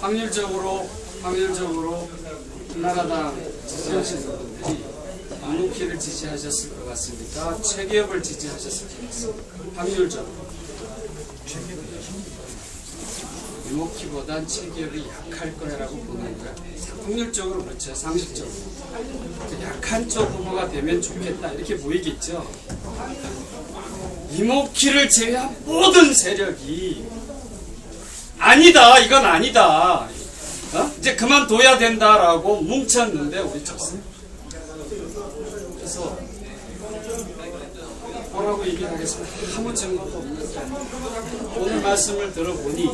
확률적으로 확률적으로 나라당 지지하시는 이목희를 지지하셨을 것 같습니까? 최기업을 지지하셨을 것 같습니까? 확률적으로 이목희보단 최기업이 약할 거라고 보는 거야. 확률적으로 그렇죠. 상식적으로. 그 약한 쪽 후보가 되면 좋겠다 이렇게 보이겠죠. 이목희를 제외한 모든 세력이 아니다 이건 아니다. 어? 이제 그만둬야 된다라고 뭉쳤는데 우리 쳤어요 그래서 뭐라고 얘기를 하겠습니까? 아무 증거도 없는데 오늘 말씀을 들어보니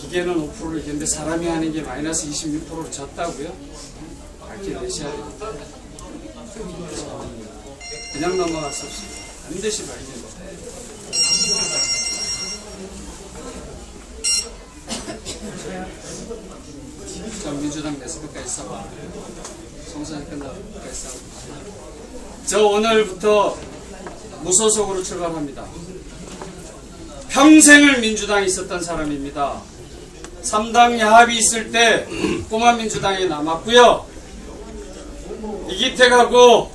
기계는 5%를 이겼는데 사람이 하는 게 마이너스 26%로 졌다고요? 밝혀내셔야 됩니다. 그냥 넘어갈 수 없습니다 반드시 밝혀내 야 자, 민주당 내서 끝까지 싸워. 총선이 끝나고 끝까지 싸워. 저 오늘부터 무소속으로 출발합니다. 평생을 민주당에 있었던 사람입니다. 3당 야합이 있을 때 꼬마 민주당에 남았고요. 이기택하고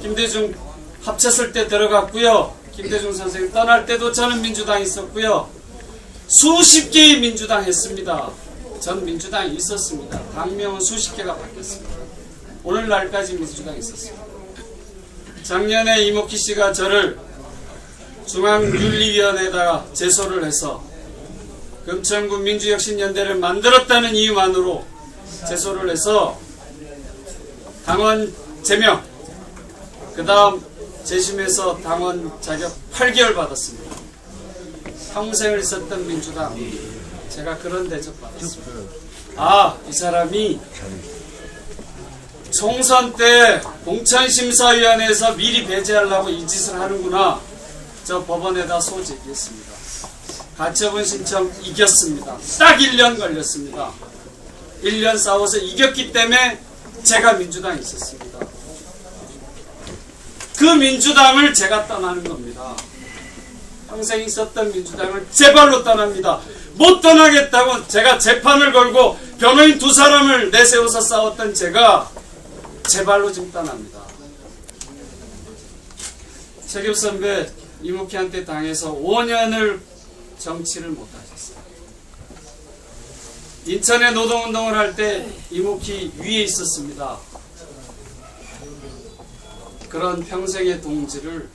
김대중 합쳤을 때 들어갔고요. 김대중 선생님 떠날 때도 저는 민주당에 있었고요. 수십 개의 민주당 했습니다. 전 민주당이 있었습니다. 당명은 수십 개가 바뀌었습니다. 오늘날까지 민주당이 있었습니다. 작년에 이목희 씨가 저를 중앙윤리위원회에다가 제소를 해서 금천구 민주혁신연대를 만들었다는 이유만으로 제소를 해서 당원 제명 그 다음 재심에서 당원 자격 8개월 받았습니다. 평생을 있었던 민주당 제가 그런 대접 받았습니다. 아, 이 사람이 총선 때 공천심사위원회에서 미리 배제하려고 이 짓을 하는구나. 저 법원에다 소제기했습니다. 가처분 신청 이겼습니다. 딱 1년 걸렸습니다. 1년 싸워서 이겼기 때문에 제가 민주당에 있었습니다. 그 민주당을 제가 떠나는 겁니다. 평생 있었던 민주당을 제 발로 떠납니다. 못 떠나겠다고 제가 재판을 걸고 변호인 두 사람을 내세워서 싸웠던 제가 제 발로 지금 떠납니다. 최규 선배 이목희한테 당해서 5년을 정치를 못하셨어요. 인천에 노동운동을 할 때 이목희 위에 있었습니다. 그런 평생의 동지를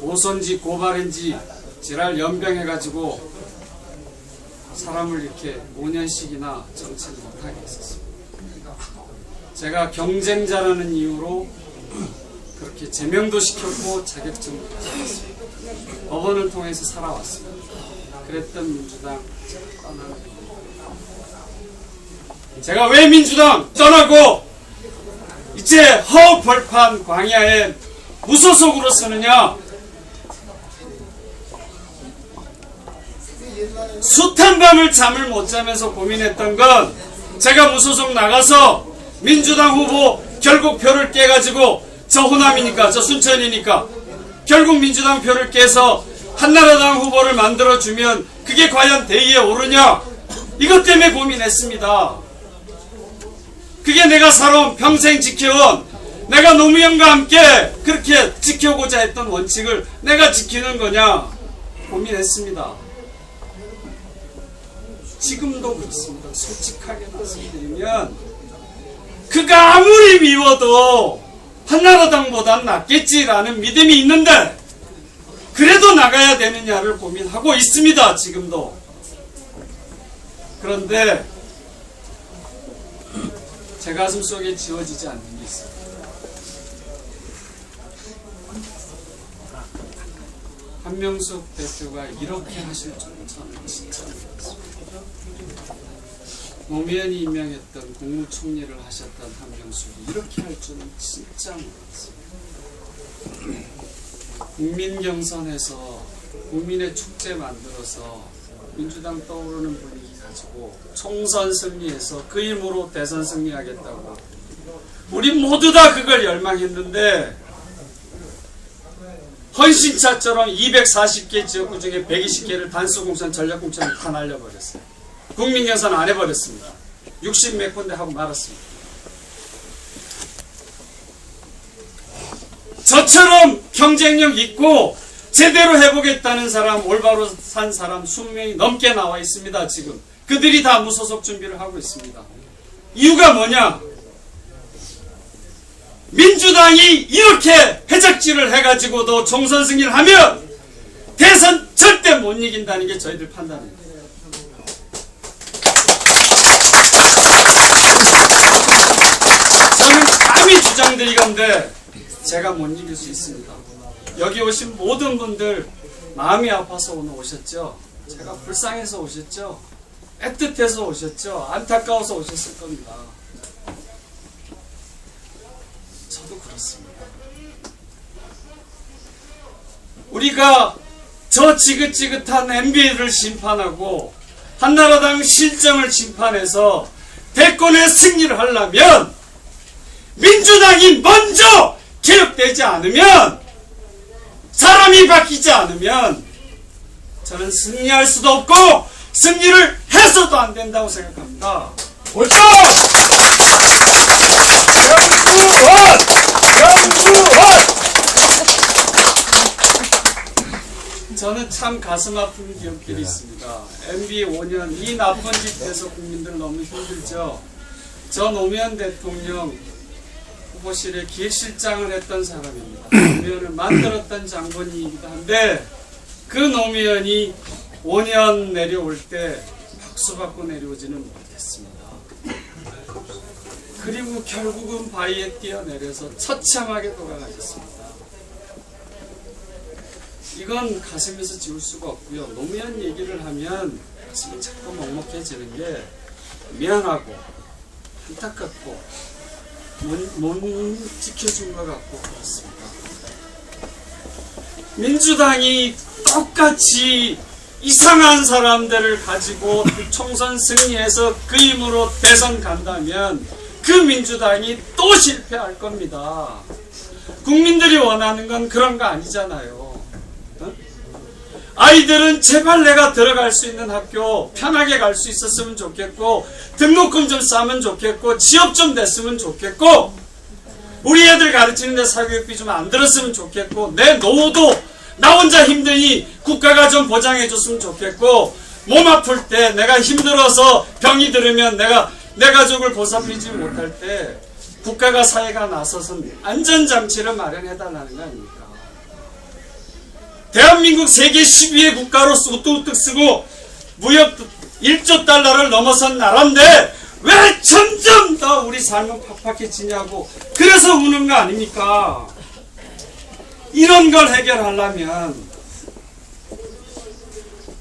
오선지 고발인지 지랄 연병해가지고 사람을 이렇게 5년씩이나 정치를 못하게 했었습니다. 제가 경쟁자라는 이유로 그렇게 제명도 시켰고 자격증도 받았습니다. 법원을 통해서 살아왔습니다. 그랬던 민주당 떠나는 제가 왜 민주당 떠나고 이제 허벌판 광야에 무소속으로 서느냐 숱한 밤을 잠을 못 자면서 고민했던 건 제가 무소속 나가서 민주당 후보 결국 표를 깨가지고 저 호남이니까 저 순천이니까 결국 민주당 표를 깨서 한나라당 후보를 만들어주면 그게 과연 대의에 오르냐 이것 때문에 고민했습니다. 그게 내가 살아온 평생 지켜온 내가 노무현과 함께 그렇게 지켜고자 했던 원칙을 내가 지키는 거냐 고민했습니다. 지금도 그렇습니다. 솔직하게 말씀드리면 그가 아무리 미워도 한나라당보단 낫겠지라는 믿음이 있는데 그래도 나가야 되느냐를 고민하고 있습니다. 지금도. 그런데 제 가슴 속에 지워지지 않는 게 있습니다. 한명숙 대표가 이렇게 하실 줄은 저는 진짜. 노무현이 임명했던 국무총리를 하셨던 한명숙이 이렇게 할 줄은 진짜 몰랐습니다. 국민 경선에서 국민의 축제 만들어서 민주당 떠오르는 분위기 가지고 총선 승리해서 그 힘으로 대선 승리하겠다고 우리 모두 다 그걸 열망했는데 헌신차처럼 240개 지역구 중에 120개를 단수공천 전략공천을 다 날려버렸어요. 국민 예산 안 해버렸습니다. 60 몇 군데 하고 말았습니다. 저처럼 경쟁력 있고 제대로 해보겠다는 사람, 올바로 산 사람 20명이 넘게 나와 있습니다, 지금. 그들이 다 무소속 준비를 하고 있습니다. 이유가 뭐냐? 민주당이 이렇게 해적질을 해가지고도 총선 승리를 하면 대선 절대 못 이긴다는 게 저희들 판단입니다. 저는 감히 주장드리건데 제가 못 이길 수 있습니다. 여기 오신 모든 분들 마음이 아파서 오늘 오셨죠? 제가 불쌍해서 오셨죠? 애틋해서 오셨죠? 안타까워서 오셨을 겁니다. 저도 그렇습니다. 우리가 저 지긋지긋한 MB를 심판하고 한나라당 실정을 심판해서 대권의 승리를 하려면 민주당이 먼저 개혁되지 않으면 사람이 바뀌지 않으면 저는 승리할 수도 없고 승리를 해서도 안 된다고 생각합니다. 옳죠! 영구원! 영구원! 저는 참 가슴 아픈 기억들이 있습니다. MB 5년 이 나쁜 짓에서 국민들 너무 힘들죠. 저 노무현 대통령 후보실에 기획실장을 했던 사람입니다. 노무현을 만들었던 장본인이기도 한데 그 노무현이 5년 내려올 때 박수 받고 내려오지는 못했습니다. 그리고 결국은 바위에 뛰어내려서 처참하게 돌아가셨습니다. 이건 가슴에서 지울 수가 없고요. 노무현 얘기를 하면 가슴이 자꾸 먹먹해지는 게 미안하고 안타깝고 못, 못 지켜준 것 같고 그렇습니다. 민주당이 똑같이 이상한 사람들을 가지고 총선 승리해서 그 힘으로 대선 간다면 그 민주당이 또 실패할 겁니다. 국민들이 원하는 건 그런 거 아니잖아요. 어? 아이들은 제발 내가 들어갈 수 있는 학교 편하게 갈 수 있었으면 좋겠고 등록금 좀 싸면 좋겠고 취업 좀 됐으면 좋겠고 우리 애들 가르치는데 사교육비 좀 안 들었으면 좋겠고 내 노후도 나 혼자 힘드니 국가가 좀 보장해 줬으면 좋겠고 몸 아플 때 내가 힘들어서 병이 들으면 내가 내 가족을 보살피지 못할 때 국가가 사회가 나서선 안전장치를 마련해 달라는 거 아닙니까? 대한민국 세계 10위의 국가로 우뚝우뚝 쓰고 무역 1조 달러를 넘어선 나라인데 왜 점점 더 우리 삶은 팍팍해지냐고 그래서 우는 거 아닙니까? 이런 걸 해결하려면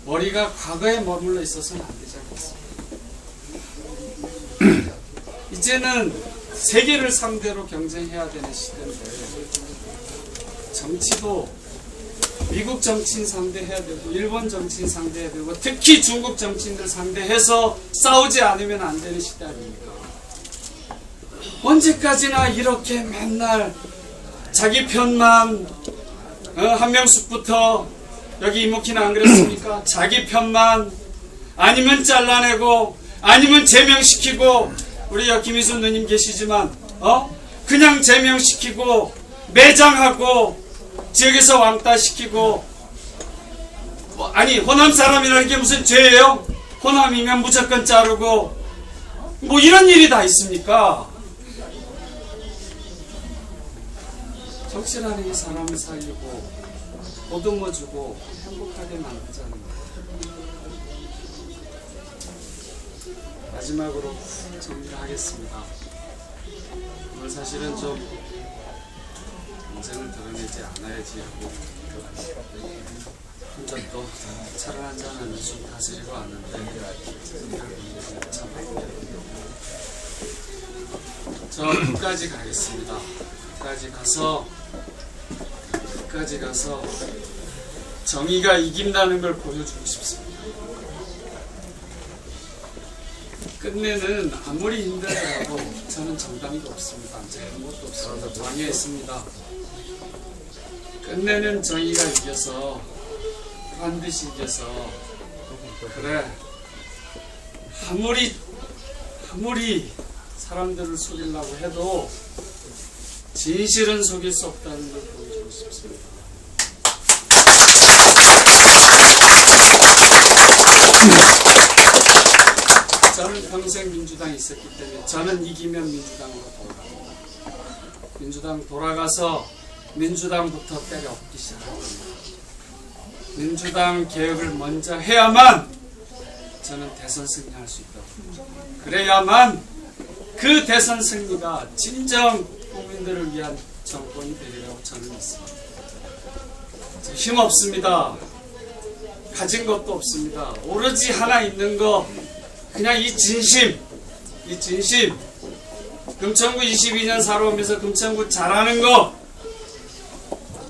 머리가 과거에 머물러 있어서는 안 되지 않겠습니까? 이제는 세계를 상대로 경쟁해야 되는 시대인데 정치도 미국 정치인 상대해야 되고 일본 정치인 상대해야 되고 특히 중국 정치인들 상대해서 싸우지 않으면 안 되는 시대 아닙니까? 언제까지나 이렇게 맨날 자기 편만 어, 한명숙부터 여기 이모키는 안 그랬습니까? 자기 편만 아니면 잘라내고 아니면 제명시키고 우리 여기 김희순 누님 계시지만 어 그냥 제명시키고 매장하고 지역에서 왕따 시키고 뭐, 아니 호남 사람이라는 게 무슨 죄예요? 호남이면 무조건 자르고 뭐 이런 일이 다 있습니까? 게 사람을 살리고 보듬어주고 행복하게 만들자는 거예요. 마지막으로 정리를 하겠습니다. 오늘 사실은 좀 인생을 드러내지 않아야지 하고 혼자 또 차를 한잔 하면서 좀 다스리고 왔는데 참 저 끝까지 가겠습니다. 끝까지 가서 끝까지 가서 정의가 이긴다는 걸 보여주고 싶습니다. 끝내는 아무리 힘들어도 저는 정당도 없습니다. 제 아무것도 없습니다. 방해했습니다. 끝내는 정의가 이겨서 반드시 이겨서 그래 아무리 아무리 사람들을 속이려고 해도 진실은 속일 수 없다는 걸 보여주고 싶습니다. 저는 평생 민주당에 있었기 때문에 저는 이기면 민주당으로 돌아갑니다. 민주당 돌아가서 민주당부터 때려 엎기 시작합니다. 민주당 개혁을 먼저 해야만 저는 대선 승리할 수 있다고. 그래야만 그 대선 승리가 진정 국민들을 위한 정권이 되리라고 저는 믿습니다. 저힘 없습니다. 가진 것도 없습니다. 오로지 하나 있는 거 그냥 이 진심, 이 진심. 금천구 22년 살아오면서 금천구 잘하는 거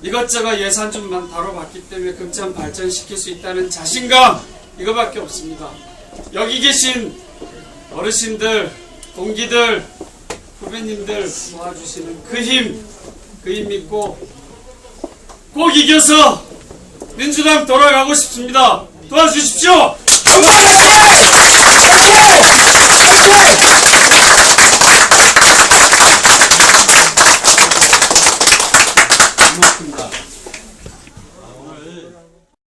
이것저것 예산 좀만 다뤄봤기 때문에 금천 발전시킬 수 있다는 자신감 이거밖에 없습니다. 여기 계신 어르신들, 동기들, 후배님들 도와주시는 그 힘, 그 힘 믿고 꼭 이겨서 민주당 돌아가고 싶습니다. 도와주십시오. 화이팅! 화이팅! 화이팅!